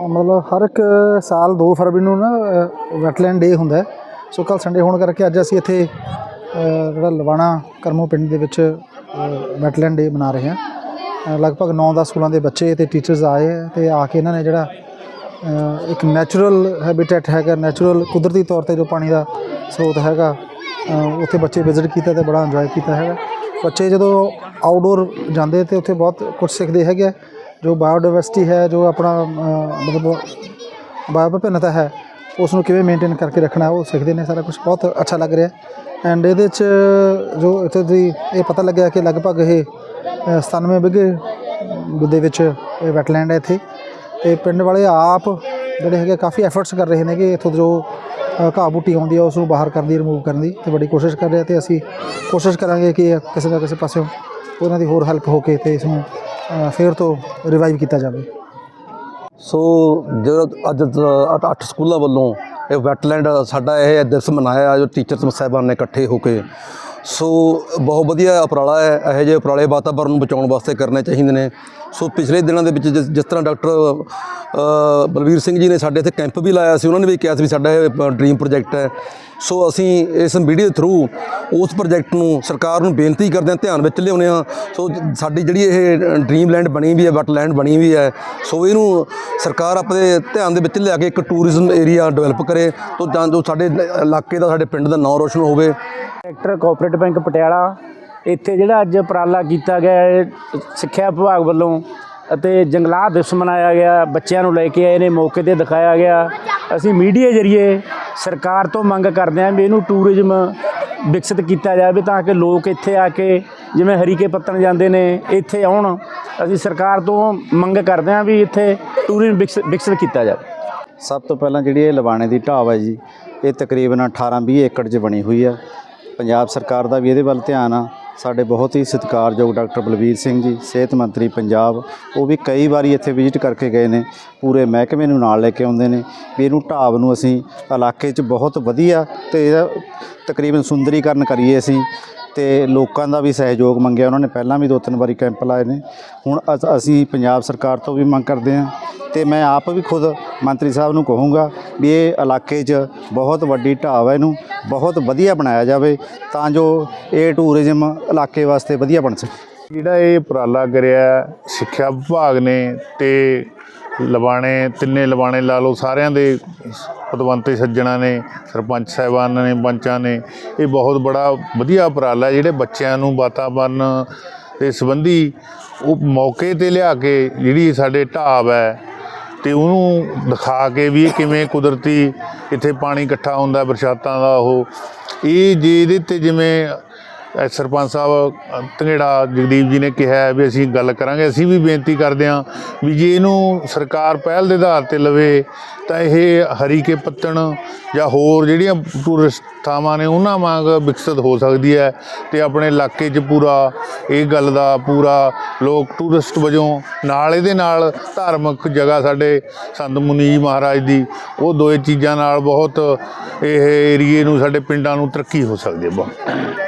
ਮਤਲਬ ਹਰ ਇੱਕ ਸਾਲ 2 ਫਰਵਰੀ ਨੂੰ ਨਾ ਵੈਟਲੈਂਡ ਡੇ ਹੁੰਦਾ ਸੋ ਕੱਲ ਸੰਡੇ ਹੋਣ ਕਰਕੇ ਅੱਜ ਅਸੀਂ ਇੱਥੇ ਜਿਹੜਾ ਲਵਾਣਾ ਕਰਮੋ ਪਿੰਡ ਦੇ ਵਿੱਚ ਵੈਟਲੈਂਡ ਡੇ ਮਨਾ ਰਹੇ ਹਾਂ। ਲਗਭਗ 9-10 ਸਕੂਲਾਂ ਦੇ ਬੱਚੇ ਤੇ ਟੀਚਰਸ ਆਏ ਹੈ ਤੇ ਆ ਕੇ ਇਹਨਾਂ ਨੇ ਜਿਹੜਾ ਇੱਕ ਨੈਚੁਰਲ ਹੈਬਿਟੈਟ ਹੈਗਾ ਨੈਚੁਰਲ ਕੁਦਰਤੀ ਤੌਰ ਤੇ ਜੋ ਪਾਣੀ ਦਾ ਸਰੋਤ ਹੈਗਾ ਉੱਥੇ ਬੱਚੇ ਵਿਜ਼ਿਟ ਕੀਤਾ ਤੇ ਬੜਾ ਇੰਜੋਏ ਕੀਤਾ ਹੈਗਾ। ਬੱਚੇ ਜਦੋਂ ਆਊਟਡੋਰ ਜਾਂਦੇ ਤੇ ਉੱਥੇ ਬਹੁਤ ਕੁਝ ਸਿੱਖਦੇ ਹੈਗੇ ਜੋ ਬਾਇਓਡਾਇਵਰਸਿਟੀ ਹੈ ਜੋ ਆਪਣਾ ਮਤਲਬ ਬਾਇਓ ਵਿਭਿੰਨਤਾ ਹੈ ਉਸ ਨੂੰ ਕਿਵੇਂ ਮੇਨਟੇਨ ਕਰਕੇ ਰੱਖਣਾ ਉਹ ਸਿੱਖਦੇ ਨੇ ਸਾਰਾ ਕੁਝ ਬਹੁਤ ਅੱਛਾ ਲੱਗ ਰਿਹਾ। ਐਂਡ ਇਹਦੇ 'ਚ ਜੋ ਇੱਥੇ ਦੀ ਇਹ ਪਤਾ ਲੱਗਿਆ ਕਿ ਲਗਭਗ ਇਹ ਅ, 97 ਬਿਗੇ ਦੇ ਵਿੱਚ ਇਹ ਵੈਟਲੈਂਡ ਹੈ ਇੱਥੇ। ਤੇ ਪਿੰਡ ਵਾਲੇ ਆਪ ਜਿਹੜੇ ਹੈਗੇ ਕਾਫੀ ਐਫਰਟਸ ਕਰ ਰਹੇ ਨੇ ਕਿ ਇੱਥੋਂ ਜੋ ਘਾਹ ਬੂਟੀ ਆਉਂਦੀ ਹੈ ਉਸ ਨੂੰ ਬਾਹਰ ਕਰਨ ਦੀ ਰਿਮੂਵ ਕਰਨ ਦੀ ਤੇ ਬੜੀ ਕੋਸ਼ਿਸ਼ ਕਰ ਰਹੇ ਆ ਤੇ ਅਸੀਂ ਕੋਸ਼ਿਸ਼ ਕਰਾਂਗੇ ਕਿ ਕਿਸੇ ਨਾ ਕਿਸੇ ਪਾਸਿਓਂ ਉਹਨਾਂ ਦੀ ਹੋਰ ਹੈਲਪ ਹੋ ਕੇ ਤੇ ਇਸ ਨੂੰ ਫੇਰ ਤੋਂ ਰਿਵਾਈਵ ਕੀਤਾ ਜਾਵੇ। ਸੋ ਜਦੋਂ ਅੱਜ ਤ- ਅੱਠ ਸਕੂਲਾਂ ਵੱਲੋਂ ਇਹ ਵੈਟਲੈਂਡ ਸਾਡਾ ਇਹ ਦਿਵਸ ਮਨਾਇਆ, ਜੋ ਟੀਚਰਸ ਸਾਹਿਬਾਨ ਨੇ ਇਕੱਠੇ ਹੋ ਕੇ। ਸੋ ਬਹੁਤ ਵਧੀਆ ਉਪਰਾਲਾ ਹੈ, ਇਹੋ ਜਿਹੇ ਉਪਰਾਲੇ ਵਾਤਾਵਰਨ ਨੂੰ ਬਚਾਉਣ ਵਾਸਤੇ ਕਰਨੇ ਚਾਹੀਦੇ ਨੇ। ਸੋ ਪਿਛਲੇ ਦਿਨਾਂ ਦੇ ਵਿੱਚ ਜਿਸ ਜਿਸ ਤਰ੍ਹਾਂ ਡਾਕਟਰ ਅ, ਬਲਵੀਰ ਸਿੰਘ ਜੀ ਨੇ ਸਾਡੇ ਇੱਥੇ ਕੈਂਪ ਵੀ ਲਾਇਆ ਸੀ ਉਹਨਾਂ ਨੇ ਵੀ ਕਿਹਾ ਸੀ ਵੀ ਸਾਡਾ ਇਹ ਡ੍ਰੀਮ ਪ੍ਰੋਜੈਕਟ ਹੈ। ਸੋ ਅਸੀਂ ਇਸ ਮੀਡੀਆ ਥਰੂ ਉਸ ਪ੍ਰੋਜੈਕਟ ਨੂੰ ਸਰਕਾਰ ਨੂੰ ਬੇਨਤੀ ਕਰਦੇ ਹਾਂ ਧਿਆਨ ਵਿੱਚ ਲਿਆਉਂਦੇ ਹਾਂ। ਸੋ ਸਾਡੀ ਜਿਹੜੀ ਇਹ ਡ੍ਰੀਮ ਲੈਂਡ ਬਣੀ ਵੀ ਹੈ ਵਟਲੈਂਡ ਬਣੀ ਵੀ ਹੈ ਸੋ ਇਹਨੂੰ ਸਰਕਾਰ ਆਪਣੇ ਧਿਆਨ ਦੇ ਵਿੱਚ ਲਿਆ ਕੇ ਇੱਕ ਟੂਰਿਜ਼ਮ ਏਰੀਆ ਡਿਵੈਲਪ ਕਰੇ। ਤੋਂ ਤਾਂ ਜੋ ਸਾਡੇ ਇਲਾਕੇ ਦਾ ਸਾਡੇ ਪਿੰਡ ਦਾ ਨਾਂ ਰੋਸ਼ਨ ਹੋਵੇ। ਸੈਕਟਰ ਕੋਆਪਰੇਟਿਵ ਬੈਂਕ ਪਟਿਆਲਾ ਇੱਥੇ ਜਿਹੜਾ ਅੱਜ ਉਪਰਾਲਾ ਕੀਤਾ ਗਿਆ ਹੈ, ਸਿੱਖਿਆ ਵਿਭਾਗ ਵੱਲੋਂ ਅਤੇ ਜੰਗਲਾਤ ਦਿਵਸ ਮਨਾਇਆ ਗਿਆ, ਬੱਚਿਆਂ ਨੂੰ ਲੈ ਕੇ ਆਏ ਨੇ, ਮੌਕੇ ਤੇ ਦਿਖਾਇਆ ਗਿਆ। ਅਸੀਂ ਮੀਡੀਆ ਜਰੀਏ ਸਰਕਾਰ ਤੋਂ ਮੰਗ ਕਰਦੇ ਹਾਂ ਵੀ ਇਹਨੂੰ ਟੂਰਿਜ਼ਮ ਵਿਕਸਿਤ ਕੀਤਾ ਜਾਵੇ ਤਾਂ ਕਿ ਲੋਕ ਇੱਥੇ ਆ ਕੇ ਜਿਵੇਂ ਹਰੀਕੇ ਪੱਤਣ ਜਾਂਦੇ ਨੇ, ਇੱਥੇ ਆਉਣ। ਅਸੀਂ ਸਰਕਾਰ ਤੋਂ ਮੰਗ ਕਰਦੇ ਹਾਂ ਵੀ ਇੱਥੇ ਟੂਰਿਜ਼ਮ ਵਿਕਸ- ਵਿਕਸਿਤ ਕੀਤਾ ਜਾਵੇ। ਸਭ ਤੋਂ ਪਹਿਲਾਂ ਜਿਹੜੀ ਇਹ ਲਵਾਣੇ ਦੀ ਢਾਬ ਹੈ ਜੀ, ਇਹ ਤਕਰੀਬਨ 18-20 ਏਕੜ 'ਚ ਬਣੀ ਹੋਈ ਆ। ਪੰਜਾਬ ਸਰਕਾਰ ਦਾ ਵੀ ਇਹਦੇ ਵੱਲ ਧਿਆਨ ਆ। ਸਾਡੇ ਬਹੁਤ ਹੀ ਸਤਿਕਾਰਯੋਗ ਡਾਕਟਰ ਬਲਵੀਰ ਸਿੰਘ ਜੀ, ਸਿਹਤ ਮੰਤਰੀ ਪੰਜਾਬ, ਉਹ ਵੀ ਕਈ ਵਾਰੀ ਇੱਥੇ ਵਿਜ਼ਿਟ ਕਰਕੇ ਗਏ ਨੇ, ਪੂਰੇ ਮਹਿਕਮੇ ਨੂੰ ਨਾਲ ਲੈ ਕੇ ਆਉਂਦੇ ਨੇ, ਵੀ ਇਹਨੂੰ ਢਾਬ ਨੂੰ ਅਸੀਂ ਇਲਾਕੇ 'ਚ ਬਹੁਤ ਵਧੀਆ ਤੇ ਇਹਦਾ ਤਕਰੀਬਨ ਸੁੰਦਰੀਕਰਨ ਕਰੀਏ ਅਸੀਂ ਤੇ ਲੋਕਾਂ ਦਾ ਵੀ ਸਹਿਯੋਗ ਮੰਗਿਆ, ਉਹਨਾਂ ਨੇ ਪਹਿਲਾਂ ਵੀ ਦੋ ਤਿੰਨ ਵਾਰੀ ਕੈਂਪ ਲਾਏ ਨੇ, ਹੁਣ ਅਸ- ਅਸੀਂ ਪੰਜਾਬ ਸਰਕਾਰ ਤੋਂ ਵੀ ਮੰਗ ਕਰਦੇ ਹਾਂ ਤੇ ਮੈਂ ਆਪ ਵੀ ਖੁਦ ਮੰਤਰੀ ਸਾਹਿਬ ਨੂੰ ਕਹੂੰਗਾ ਵੀ ਇਹ ਇਲਾਕੇ 'ਚ ਬਹੁਤ ਵੱਡੀ ਢਾਬ ਹੈ ਇਹਨੂੰ ਬਹੁਤ ਵਧੀਆ ਬਣਾਇਆ ਜਾਵੇ ਤਾਂ ਜੋ ਇਹ ਟੂਰਿਜ਼ਮ ਇਲਾਕੇ ਵਾਸਤੇ ਵਧੀਆ ਬਣ ਸਕੇ। ਜਿਹੜਾ ਇਹ ਉਪਰਾਲਾ ਕਰਿਆ, ਸਿੱਖਿਆ ਵਿਭਾਗ ਨੇ ਤੇ ਲਵਾਣੇ ਤਿੰਨੇ ਲਵਾਣੇ ਲਾ ਲਓ, ਸਾਰਿਆਂ ਦੇ ਪਤਵੰਤੇ ਸੱਜਣਾ ਨੇ, ਸਰਪੰਚ ਸਾਹਿਬਾਨਾਂ ਨੇ, ਪੰਚਾਂ ਨੇ, ਇਹ ਬਹੁਤ ਬੜਾ ਵਧੀਆ ਉਪਰਾਲਾ ਜਿਹੜੇ ਬੱਚਿਆਂ ਨੂੰ ਵਾਤਾਵਰਨ ਦੇ ਸੰਬੰਧੀ ਉਹ ਮੌਕੇ ਤੇ ਲਿਆ ਕੇ ਜਿਹੜੀ ਸਾਡੇ ਢਾਬ ਹੈ ਤੇ ਉਹਨੂੰ ਦਿਖਾ ਕੇ ਵੀ ਇਹ ਕਿਵੇਂ ਕੁਦਰਤੀ ਇੱਥੇ ਪਾਣੀ ਇਕੱਠਾ ਹੁੰਦਾ ਬਰਸਾਤਾਂ ਦਾ ਉਹ। ਇਹ ਜੇ ਇਹਦੇ ਤੇ ਜਿਵੇਂ ਸਰਪੰਚ ਸਾਹਿਬ ਅ, ਜਗਦੀਪ ਜੀ ਨੇ ਕਿਹਾ ਵੀ ਅਸੀਂ ਗੱਲ ਕਰਾਂਗੇ। ਅਸੀਂ ਵੀ ਬੇਨਤੀ ਕਰਦੇ ਹਾਂ ਵੀ ਜੇ ਇਹਨੂੰ ਸਰਕਾਰ ਪਹਿਲ ਦੇ ਆਧਾਰ ਤੇ ਲਵੇ ਤਾਂ ਇਹ ਹਰੀਕੇ ਪੱਤਣ ਜਾਂ ਹੋਰ ਜਿਹੜੀਆਂ ਟੂਰਿਸਟ ਥਾਵਾਂ ਨੇ ਉਹਨਾਂ ਵਾਂਗ ਵਿਕਸਿਤ ਹੋ ਸਕਦੀ ਹੈ ਤੇ ਆਪਣੇ ਇਲਾਕੇ 'ਚ ਪੂਰਾ ਇਹ ਗੱਲ ਦਾ ਪੂਰਾ ਲੋਕ ਟੂਰਿਸਟ ਵਜੋਂ ਨਾਲ ਇਹਦੇ ਨਾਲ ਧਾਰਮਿਕ ਜਗ੍ਹਾ ਸਾਡੇ ਸੰਤ ਮੁਨੀ ਜੀ ਮਹਾਰਾਜ ਦੀ ਉਹ ਦੋਏ ਚੀਜ਼ਾਂ ਨਾਲ ਬਹੁਤ ਇਹ ਏਰੀਏ ਨੂੰ ਸਾਡੇ ਪਿੰਡਾਂ ਨੂੰ ਤਰੱਕੀ ਹੋ ਸਕਦੀ ਹੈ ਬਹੁਤ।